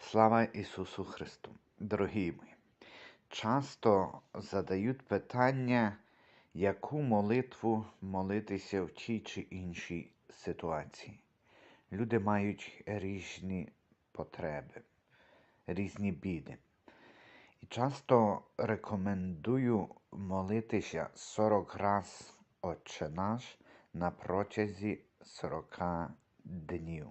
Слава Ісусу Христу! Дорогі мої! Часто задають питання, яку молитву молитися в тій чи іншій ситуації. Люди мають різні потреби, різні біди. І часто рекомендую молитися 40 раз Отче наш на протязі 40 днів.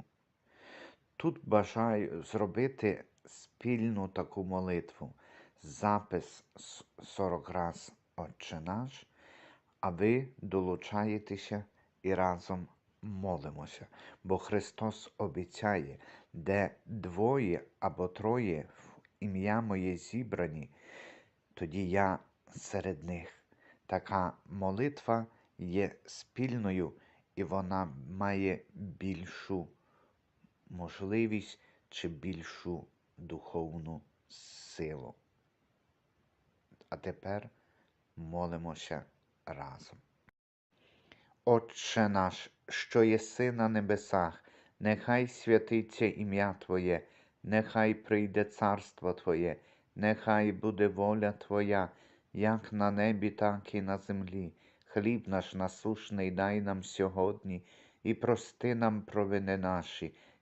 Тут бажаю зробити спільну таку молитву, запис 40 раз Отче наш, а ви долучаєтеся і разом молимося. Бо Христос обіцяє, де двоє або троє в ім'я моє зібрані, тоді я серед них. Така молитва є спільною і вона має більшу можливість чи більшу духовну силу. А тепер молимося разом. Отче наш, що єси на небесах, нехай святиться ім'я Твоє, нехай прийде царство Твоє, нехай буде воля Твоя, як на небі, так і на землі. Хліб наш насушний дай нам сьогодні і прости нам провини наші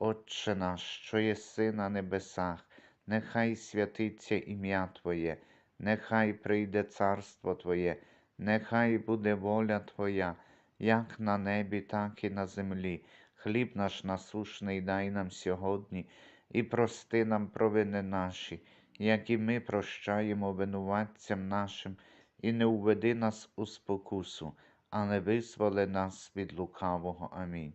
Отче наш, що єси на небесах, нехай святиться ім'я Твоє, нехай прийде царство Твоє, нехай буде воля Твоя, як на небі, так і на землі. Хліб наш насушний дай нам сьогодні, і прости нам провини наші, як і ми прощаємо винуватцям нашим, і не уведи нас у спокусу, але визволи нас від лукавого. Амінь.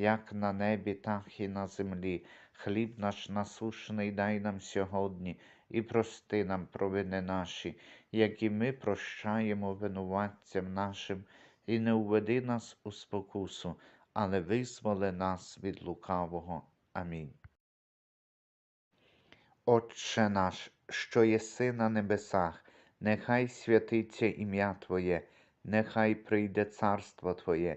як на небі, так і на землі. Хліб наш насушний дай нам сьогодні, і прости нам провини наші, як і ми прощаємо винуватцям нашим, і не уведи нас у спокусу, але визволи нас від лукавого. Амінь. Отче наш, що єси на небесах, нехай святиться ім'я Твоє, нехай прийде царство Твоє,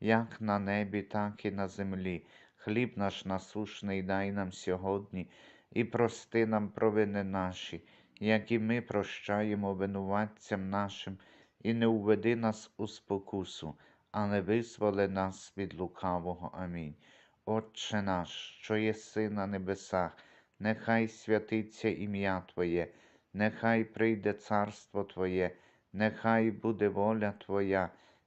як на небі, так і на землі. Хліб наш насушний дай нам сьогодні, і прости нам провини наші, як і ми прощаємо винуватцям нашим, і не уведи нас у спокусу, але визволи нас від лукавого. Амінь. Отче наш, що єси на небесах, нехай святиться ім'я Твоє, нехай прийде царство Твоє, нехай буде воля Твоя,